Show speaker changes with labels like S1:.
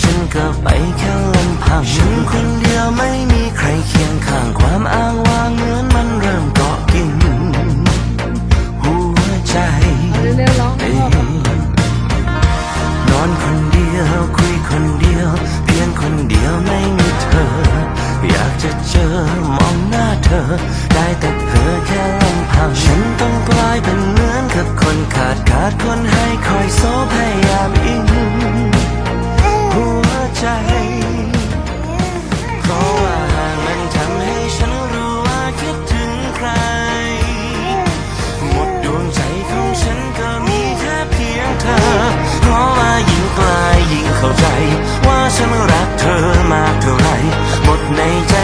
S1: ฉันก็ไปแค่ลำพังฉันคนเดียวไม่มีใครเคียงข้างความอ้างว้างเหมือนมันเริ่มเกาะกิน หัวใจนอนคนเดียวคุยคนเดียว เพียงคนเดียวไม่มีเธอ อยากจะเจอมองหน้าเธอ ได้แต่เธอแค่ลำพังฉันต้องกลายเป็นเหมือนกับคนขาดขาดคนห ใจ ว่าฉันรักเธอมากเท่าไรหมดในใจ